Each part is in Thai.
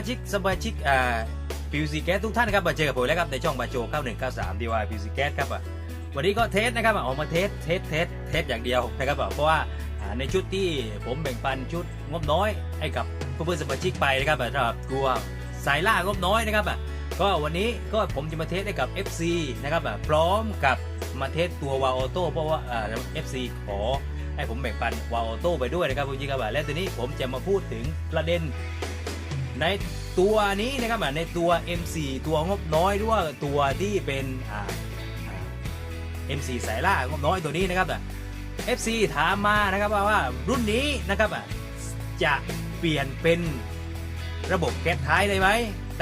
สมาชิกสมาชิกอ่าพิวซีแก๊สทุกท่านนะครับมาเจอกับผมแล้วครับในช่องบาโจ9193 DY พิวซีแก๊สครับวันนี้ก็เทสนะครับออกมาเทสเทสเทสเทสอย่างเดียวนะครับเพราะว่าในชุดที่ผมแบ่งปันชุดงบน้อยให้กับเพื่อนสมาชิกไปนะครับสำหรับตัวสายล่างบน้อยนะครับก็วันนี้ก็ผมจะมาเทสให้กับ FC นะครับพร้อมกับมาเทสตัววาโอโต้เพราะว่าเอ่า FC ขอให้ผมแบ่งปันวาโอโต้ไปด้วยนะครับคุณจิครับและทีนี้ผมจะมาพูดถึงประเด็น ในตัวนี้นะครับอะในตัว M4 ตัวงบน้อยหรือว่าตัวที่เป็นอ่า M4 สายล่างบน้อยตัวนี้นะครับอะ FC ถามมานะครับว่าวารุ่นนี้นะครับอะจะเปลี่ยนเป็นระบบแก๊สท้ายได้ไหม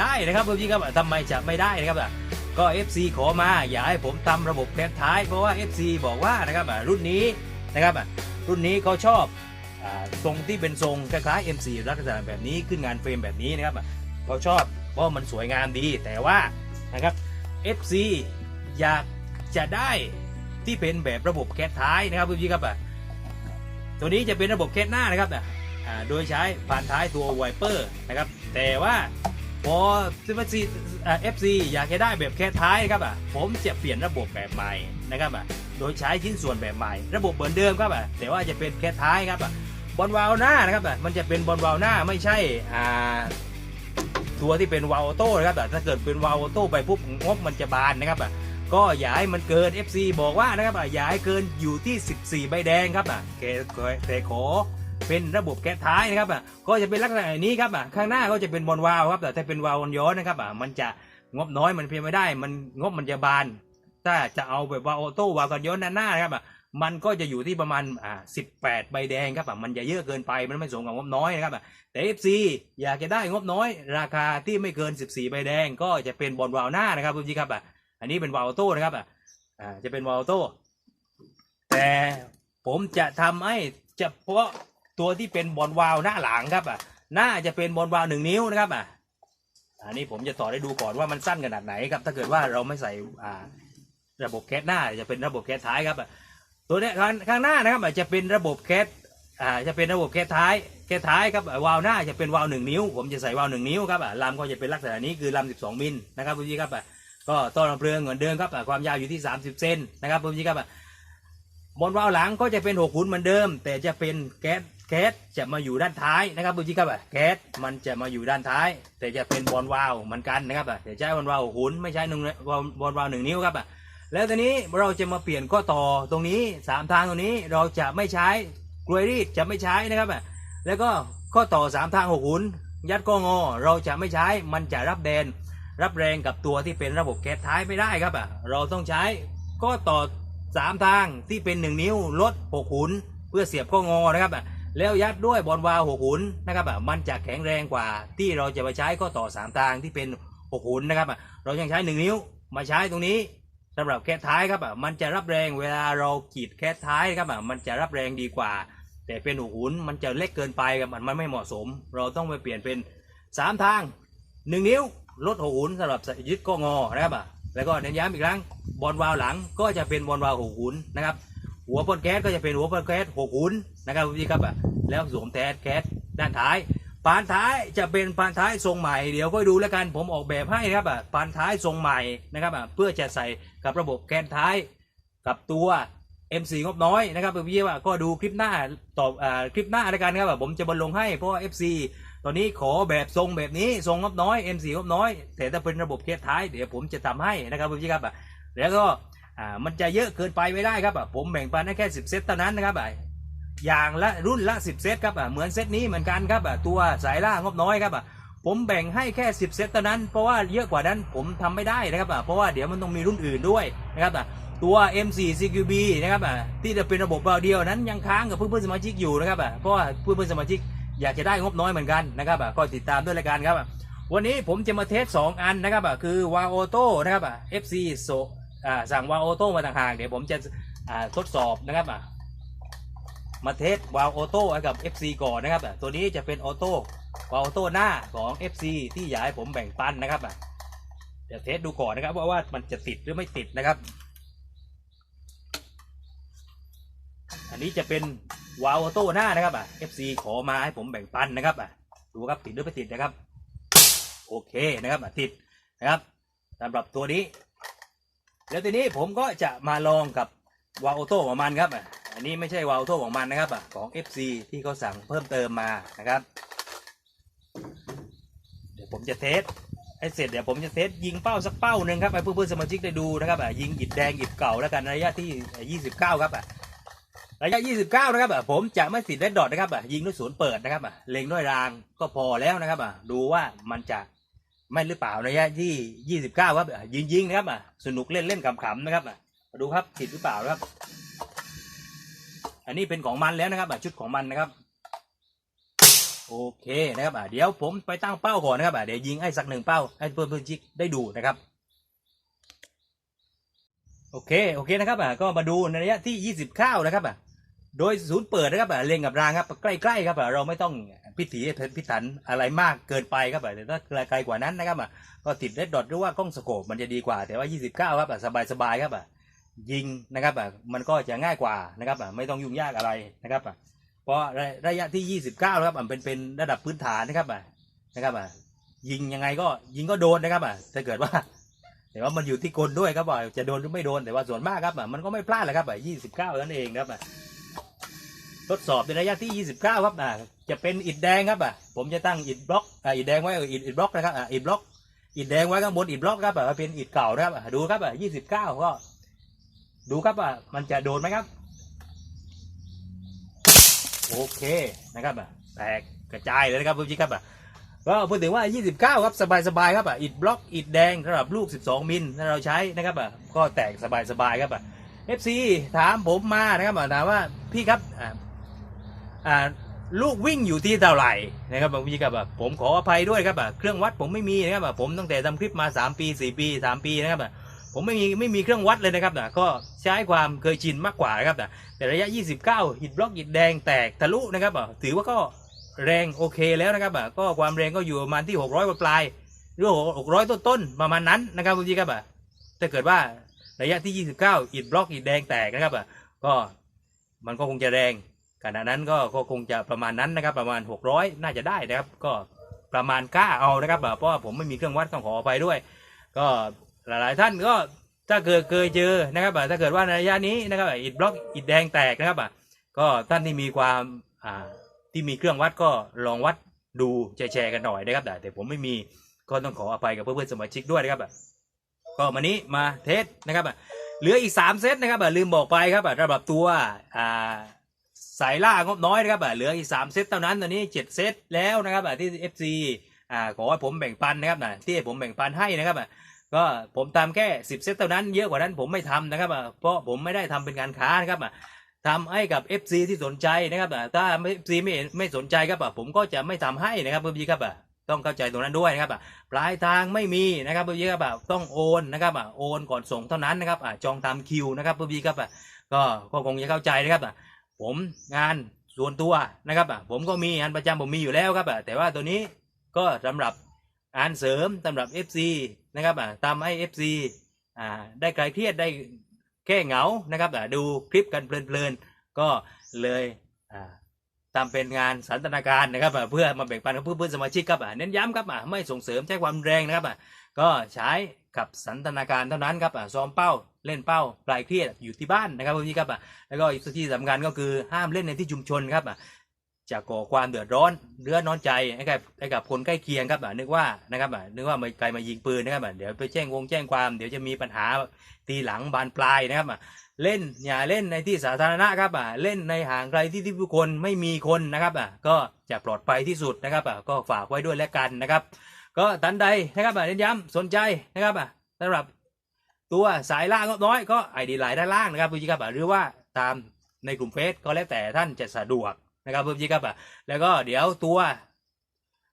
ได้นะครับคุณจิครับทำไมจะไม่ได้นะครับอะก็ FC ขอมาอยากให้ผมทำระบบแก๊สท้ายเพราะว่า FC บอกว่านะครับอะรุ่นนี้นะครับอะรุ่นนี้เขาชอบ ทรงที่เป็นทรงคล้ายๆ M4 ลักษณะแบบนี้ขึ้นงานเฟรมแบบนี้นะครับเขาชอบเพราะมันสวยงามดีแต่ว่านะครับ FC อยากจะได้ที่เป็นแบบระบบแคสท้ายนะครับพี่ครับตัวนี้จะเป็นระบบแคสหน้านะครับโดยใช้ผ่านท้ายตัวไวเปอร์นะครับ แต่ว่าพอซิมซีเอฟซีอยากจะได้แบบแคสท้ายครับอะผมจะเปลี่ยนระบบแบบใหม่นะครับอะโดยใช้ชิ้นส่วนแบบใหม่ ระบบเหมือนเดิมครับอะแต่ว่าจะเป็นแคสท้ายครับอะ บอลวาล์วหน้านะครับอะมันจะเป็นบอลวาล์วหน้าไม่ใช่อ่าตัวที่เป็นวาล์วโต้นะครับแต่ถ้าเกิดเป็นวาล์วโต้ไปปุ๊บงบมันจะบานนะครับอะก็อย่าให้มันเกิน FC บอกว่านะครับอะอย่าให้เกินอยู่ที่ 14 ใบแดงครับอะแกแต่ขอเป็นระบบแก๊สท้ายนะครับอะก็จะเป็นลักษณะนี้ครับอะข้างหน้าก็จะเป็นบอลวาล์วครับแต่ถ้าเป็นวาล์วย้อนนะครับอะมันจะงบน้อยมันเพียงไม่ได้ มันงบมันจะบาน ถ้าจะเอาแบบวาล์วอโต้วาล์วกันย้อนด้านหน้านะครับอะ มันก็จะอยู่ที่ประมาณอ่า18ใบแดงครับอะมันจะเยอะเกินไปมันไม่สมกับงบน้อยนะครับอะแต่ FC อยากจะได้งบน้อย ราคาที่ไม่เกิน14ใบแดง ก็จะเป็นบอลวาวหน้านะครับคุณพี่ครับอะอันนี้เป็นวาวโต้นะครับอะอ่าจะเป็นวาวโต้แต่ผมจะทำให้เฉพาะตัวที่เป็นบอลวาวหน้าหลังครับอะหน้าจะเป็นบอลวาวหนึ่งนิ้วนะครับอะอันนี้ผมจะต่อได้ดูก่อนว่ามันสั้นขนาดไหนครับ ถ้าเกิดว่าเราไม่ใส่อ่าระบบแก๊สหน้าจะเป็นระบบแก๊สท้ายครับอะ ตัวนี้ข้างข้างหน้านะครับอาจจะเป็นระบบแคสอ่าจะเป็นระบบแคสท้ายแคสท้ายครับวาล์วหน้าจะเป็นวาล์วหนึ่งนิ้ว ผมจะใส่วาล์วหนึ่งนิ้วครับลำก็จะเป็นลักษณะนี้คือลำสิบสองมิลนะครับพี่ครับก็ต้นลำเพลิงเหมือนเดิมครับความยาวอยู่ที่สามสิบเซนนะครับพี่ครับอะบนวาล์วหลังก็จะเป็นหกขุนเหมือนเดิม แต่จะเป็นแก๊สแก๊สจะมาอยู่ด้านท้ายนะครับพี่ครับแก๊สมันจะมาอยู่ด้านท้าย แต่จะเป็นบอลวาล์วเหมือนกันนะครับแต่ใช้บอลวาล์วหกขุนไม่ใช่หนึ่งบอลบอลวาล์วหนึ่งนิ้วครับอ่ แล้วตอนนี้เราจะมาเปลี่ยนข้อต่อตรงนี้สามทางตรงนี้เราจะไม่ใช้กลวยรีดจะไม่ใช้นะครับอะแล้วก็ข้อต่อสามทางหกหุนยัดกงอเราจะไม่ใช้มันจะรับแดน รับแรงกับตัวที่เป็นระบบแก๊สท้ายไม่ได้ครับอะเราต้องใช้ข้อต่อสามทางที่เป็นหนึ่งนิ้วลดหกหุนเพื่อเสียบข้องอนะครับอะแล้วยัดด้วยบอลวาล์วหกหุนนะครับอะมันจะแข็งแรงกว่าที่เราจะไปใช้ข้อต่อสามทางที่เป็นหกหุนนะครับอะเรายังใช้หนึ่งนิ้วมาใช้ตรงนี้ สำหรับแคสท้ายครับอะมันจะรับแรงเวลาเราขีดแคสท้ายครับอะมันจะรับแรงดีกว่า แต่เป็นหูหุนมันจะเล็กเกินไปครับมันมันไม่เหมาะสม เราต้องไปเปลี่ยนเป็นสามทางหนึ่งนิ้วลดหูหุนสำหรับยึดก็งอนะครับอะแล้วก็เน้นย้ำอีกครั้งบอลวาล์วหลังก็จะเป็นบอลวาล์วหูหุนนะครับหัวปนแก๊สก็จะเป็นหัวปนแก๊สหกหุนนะครับพี่ครับอะแล้วสวมแทสแก๊สด้านท้าย ปานท้ายจะเป็นปานท้ายทรงใหม่เดี๋ยวก็ดูแล้วกันผมออกแบบให้ครับอะปานท้ายทรงใหม่นะครับอะเพื่อจะใส่กับระบบแกนท้ายกับตัว M4 งบน้อยนะครับพี่ว่าก็ดูคลิปหน้าตอบอ่าคลิปหน้าแล้วกันครับอะผมจะบรรลงให้เพราะ FC ตอนนี้ขอแบบทรงแบบนี้ทรงงบน้อย M4 งบน้อย แต่ถ้าเป็นระบบแกนท้ายเดี๋ยวผมจะทำให้นะครับพี่ครับอะแล้วก็อ่ามันจะเยอะเกินไปไม่ได้ครับอะผมแบ่งปันให้แค่ 10 เซตเท่านั้นนะครับอะ อย่างละรุ่นละ 10 เซตครับอะเหมือนเซตนี้เหมือนกันครับอะตัวสายล่างบน้อยครับอะผมแบ่งให้แค่ 10 เซตเท่านั้นเพราะว่าเยอะกว่านั้นผมทำไม่ได้นะครับอะเพราะว่าเดี๋ยวมันต้องมีรุ่นอื่นด้วยนะครับอะตัว M4 CQB นะครับอะที่จะเป็นระบบเบาเดียวนั้นยังค้างกับเพื่อนๆสมาชิกอยู่นะครับอะเพราะว่าเพื่อนๆสมาชิกอยากจะได้งบน้อยเหมือนกันนะครับอะก็ติดตามด้วยรายการครับวันนี้ผมจะมาเทส 2 อันนะครับอะคือวาโอโต้นะครับอะ FC โซอ่าสั่งวาโอโต้มาต่างหากเดี๋ยวผมจะอ่าทดสอบนะครับอะ มาเทสวาล์วออโต้ให้กับ FC ก่อนนะครับอะตัวนี้จะเป็นออโต้วาล์วออโต้หน้าของ FC ที่อยากให้ผมแบ่งปันนะครับอะเดี๋ยวเทสดูก่อนนะครับว่าว่ามันจะติดหรือไม่ติดนะครับ อันนี้จะเป็นวาล์วออโต้หน้านะครับอะ FC ขอมาให้ผมแบ่งปันนะครับอะดูครับติดหรือไม่ติดนะครับ โอเคนะครับติดนะครับสำหรับตัวนี้ แล้วทีนี้ผมก็จะมาลองกับ วาลโอโต้ของมันครับอะอันนี้ไม่ใช่วาลโอโต้ของมันนะครับอะของ FC ที่เขาสั่งเพิ่มเติมมานะครับ เดี๋ยวผมจะเทสให้เสร็จเดี๋ยวผมจะเทสยิงเป้าสักเป้าหนึ่งครับให้เพื่อนๆสมาชิกได้ดูนะครับอะยิงอิดแดงอิดเก่าแล้วกันระยะที่ 29 ครับอะระยะ 29 นะครับผมจะไม่ติดเรดดอทนะครับอะยิงด้วยศูนย์เปิดนะครับอะเล็งด้วยรางก็พอแล้วนะครับอะดูว่ามันจะไม่หรือเปล่าระยะที่ 29 ครับยิงยิงๆนะครับอะสนุกเล่นเล่นขำๆนะครับ มาดูครับติดหรือเปล่านะครับ อันนี้เป็นของมันแล้วนะครับชุดของมันนะครับ โอเคนะครับเดี๋ยวผมไปตั้งเป้าก่อนนะครับเดี๋ยวยิงให้สักหนึ่งเป้าให้เพื่อนเพื่อนชิกได้ดูนะครับ โอเคโอเคนะครับก็มาดูในระยะที่29นะครับโดยศูนย์เปิดนะครับเล็งกับรางครับใกล้ๆครับเราไม่ต้องพิถีพิถันอะไรมากเกินไปครับแต่ถ้าไกลกว่านั้นนะครับก็ติดเรดดอทหรือว่ากล้องสโคปมันจะดีกว่าแต่ว่า 29 ครับสบายๆครับ ยิงนะครับอะมันก็จะง่ายกว่านะครับอะไม่ต้องยุ่งยากอะไรนะครับอะเพราะระระยะที่ 29ครับอะเป็นเป็นระดับพื้นฐานนะครับอะนะครับอะยิงยังไงก็ยิงก็โดนนะครับอะถ้าเกิดว่าแต่ว่ามันอยู่ที่กลด้วยครับว่าจะโดนหรือไม่โดนแต่ว่าส่วนมากครับอะมันก็ไม่พลาดเลยครับอะ29นั่นเองครับอะทดสอบในระยะที่ 29 ครับอะจะเป็นอิฐแดงครับอะผมจะตั้งอิฐบล็อกอะอิฐแดงไว้เอออิฐอิฐบล็อกนะครับอะอิฐบล็อกอิฐแดงไว้ข้างบนอิฐบล็อกครับอะเป็นอิฐเก่านะครับอะดูครับอะ29 ก็ ดูครับอะมันจะโดนไหมครับ โอเคนะครับอะแตกกระจายเลยนะครับพี่ครับอะก็พูดถึงว่า 29 ครับ สบายๆครับอะอิฐบล็อกอิฐแดงสำหรับลูก 12 มิลถ้าเราใช้นะครับอะก็แตกสบายๆครับอะ FC ถามผมมานะครับอะถามว่าพี่ครับอ่าอ่าลูกวิ่งอยู่ที่เท่าไหร่นะครับพี่ครับผมขออภัยด้วยครับอะเครื่องวัดผมไม่มีนะครับผมตั้งแต่ทำคลิปมา 3 ปี 4 ปี 3 ปีนะครับ ผมไม่มีไม่มีเครื่องวัดเลยนะครับอะก็ใช้ความเคยชินมากกว่านะครับอะแต่ระยะ 29 หินบล็อกหินแดงแตกทะลุนะครับถือว่าก็แรงโอเคแล้วนะครับก็ความแรงก็อยู่ประมาณที่ 600ปลายหรือ600 ต้นๆประมาณนั้นนะครับคุณพี่ครับอ่ถ้าเกิดว่าระยะที่ 29หินบล็อกหินแดงแตกนะครับก็มันก็คงจะแรงขณะนั้นก็ก็คงจะประมาณนั้นนะครับ ประมาณ 600 น่าจะได้นะครับ ก็ประมาณกล้าเอานะครับเพราะว่าผมไม่มีเครื่องวัดต้องขออภัยด้วย ก็ หลายๆท่านก็ถ้าเกิดเคยเจอนะครับถ้าเกิดว่าในระยะนี้นะครับอิฐบล็อกอิฐแดงแตกนะครับก็ท่านที่มีความที่มีเครื่องวัดก็ลองวัดดูแชร์กันหน่อยนะครับแต่ผมไม่มีก็ต้องขออภัยกับเพื่อนๆสมาชิกด้วยนะครับก็วันนี้มาเทสนะครับเหลืออีก 3 เซตนะครับลืมบอกไปครับอะสำหรับตัวสายล่างบน้อยนะครับเหลืออีก 3 เซตเท่านั้นตอนนี้ 7 เซตแล้วนะครับที่ FC อ่าขอให้ผมแบ่งปันนะครับนะที่ผมแบ่งปันให้นะครับอะ ก็ผมทำแค่สิบเซตเท่านั้นเยอะกว่านั้นผมไม่ทำนะครับอะเพราะผมไม่ได้ทำเป็นการค้านะครับอะทำให้กับ FC ที่สนใจนะครับอะถ้า FC ไม่ไม่สนใจครับอะผมก็จะไม่ทำให้นะครับเพื่อนครับอะต้องเข้าใจตรงนั้นด้วยนะครับอะปลายทางไม่มีนะครับเพื่อนครับอะต้องโอนนะครับอะโอนก่อนส่งเท่านั้นนะครับอะจองตามคิวนะครับเพื่อนครับอะก็ก็คงจะเข้าใจนะครับอะผมงานส่วนตัวนะครับอะผมก็มีงานประจำผมมีอยู่แล้วครับอะแต่ว่าตัวนี้ก็สำหรับงานเสริมสำหรับ FC นะครับอ่าทำให้ FC อ่าได้คลายเครียดได้แก้เหงานะครับดูคลิปกันเพลินๆก็เลยอ่าทำเป็นงานสันทนาการนะครับเพื่อมาแบ่งปันกับเพื่อนๆสมาชิกครับเน้นย้ำครับไม่ส่งเสริมใช้ความแรงนะครับก็ใช้กับสันทนาการเท่านั้นครับซ้อมเป้าเล่นเป้าคลายเครียดอยู่ที่บ้านนะครับพี่ครับแล้วก็อีกที่สำคัญก็คือห้ามเล่นในที่ชุมชนครับ จะก่อความเดือดร้อนเรื้อนอนใจให้กับให้กับคนใกล้เคียงครับอะนึกว่านะครับอะนึกว่ามาใครมายิงปืนนะครับอะเดี๋ยวไปแจ้งวงแจ้งความเดี๋ยวจะมีปัญหาทีหลังบานปลายนะครับอะเล่นอย่าเล่นในที่สาธารณะครับอะเล่นในห่างไกลที่ที่ผู้คนไม่มีคนนะครับอะก็จะปลอดภัยที่สุดนะครับอะก็ฝากไว้ด้วยแล้วกันนะครับ ก็ทันใดนะครับอะเน้นย้ำสนใจนะครับอะสำหรับตัวสายล่างน้อยก็ไอดีไลน์ด้านล่างนะครับพี่ครับหรือว่าตามในกลุ่มเฟซก็แล้วแต่ท่านจะสะดวก นะครับเพิ่มยี่ครับอะแล้วก็เดี๋ยวตัว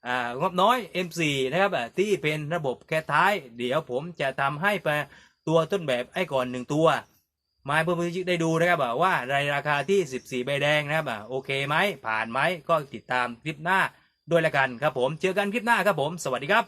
อ่างบน้อย M4 นะครับอะที่เป็นระบบแค่ท้าย เดี๋ยวผมจะทำให้ไปตัวต้นแบบไอ้ก่อนหนึ่งตัวมาให้เพื่อนๆได้ดูนะครับอะว่าในราคาที่ 14 ใบแดงนะครับโอเคไหมผ่านไหมก็ติดตามคลิปหน้าด้วยละกันครับผม เจอกันคลิปหน้าครับผม สวัสดีครับ